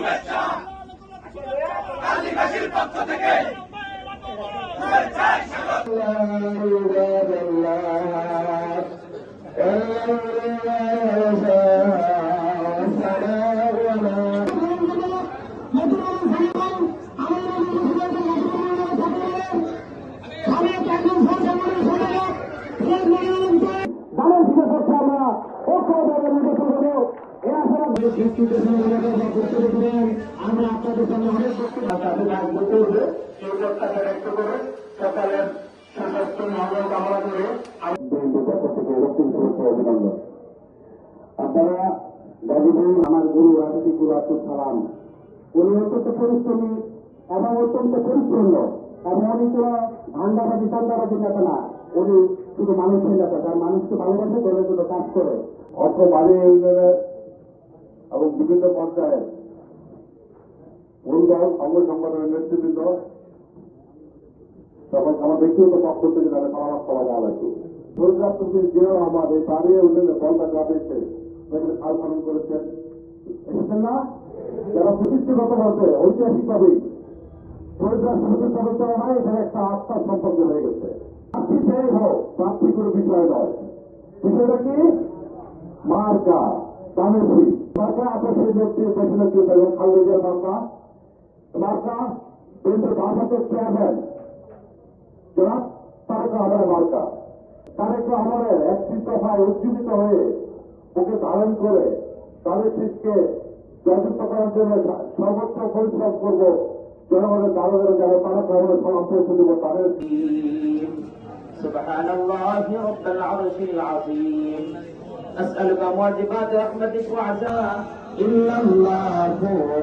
শুভেচ্ছা আদিবাসীর পক্ষ থেকে আমি আমরা আপনাদের সামনে অনেক সকালের সুস্বাস্থ্য মঙ্গল কামনা করে অভিনন্দন। আপনারা গাজীপুর আমার গুরু রাজনীতি গুরু আব্দুল সালাম উনি অত্যন্ত পরিশ্রমী এবং অত্যন্ত পরিচ্ছন্ন এবং উনি কোন ধান্দাবাজি চান্দাবাজি নেতা না। উনি শুধু মানুষের নেতা যার মানুষকে ভালোবাসে দলের জন্য কাজ করে। অর্থ ইউনিয়নের এবং বিভিন্ন পর্যায়ে বন্ধু সংঘ সংগঠনের নেতৃবৃন্দ তখন আমার ব্যক্তিগত পক্ষ থেকে তাদের সালামাত করা লাগবে। রাষ্ট্রপতি জিয়া রহমান এই বাড়িয়ে উন্নয়নে বলটা এসে সেখানে পালন করেছেন। এসেছেন না? যারা প্রতিষ্ঠিগত ভাবে ঐতিহাসিকভাবেই এখানে একটা আস্থার সম্পর্ক হয়ে গেছে। প্রার্থী হোক প্রার্থী কোনো বিষয় নয়। বিষয়টা কি? মার্কা। ফিস মার্কা সেই ব্যক্তি কেউ দেখেন খালেদার মার্কা মার্কা কেন্দ্রের ভারতের চেয়ারম্যান জনাব, তারেক রহমানের মার্কা তারেক রহমানের একটি দফায় উজ্জীবিত হয়ে, ওকে ধারণ করে তাদের শীতকে জয়যুক্ত করার জন্য সর্বোচ্চ পরিশ্রম করব। জনগণের দারোগারে যারা রহমানের সমাজ পৌঁছে দেবো তাদের سبحان الله رب العرش العظيم. أسألك موجبات رحمتك وعزاء. إلا الله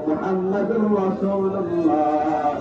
محمد رسول الله.